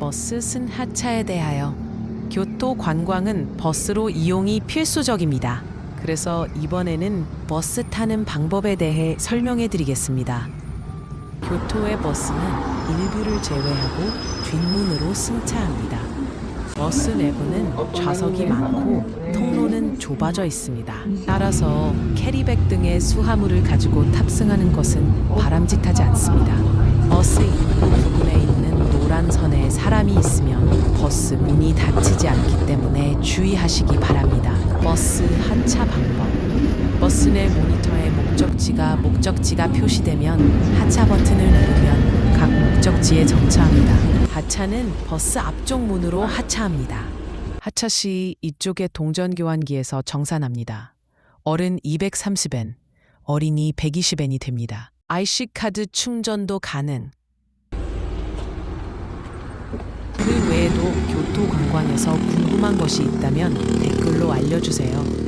버스 승 하차에 대하여 교토 관광은 버스로 이용이 필수적입니다. 그래서 이번에는 버스 타는 방법에 대해 설명해 드리겠습니다. 교토의 버스는 일부를 제외하고 뒷문으로 승차합니다. 버스 내부는 좌석이 많고 통로는 좁아져 있습니다. 따라서 캐리백 등의 수화물을 가지고 탑승하는 것은 바람직하지 않습니다. 버스 입구 부분에 버스 문이 닫히지 않기 때문에 주의하시기 바랍니다. 버스 하차 방법. 버스 내 모니터에 목적지가 목적지가 표시되면 하차 버튼을 누르면 각 목적지에 정차합니다. 하차는 버스 앞쪽 문으로 하차합니다. 하차 시 이쪽의 동전 교환기에서 정산합니다. 어른 230엔, 어린이 120엔이 됩니다. IC 카드 충전도 가능. 그 외에도 교토 관광에서 궁금한 것이 있다면 댓글로 알려주세요.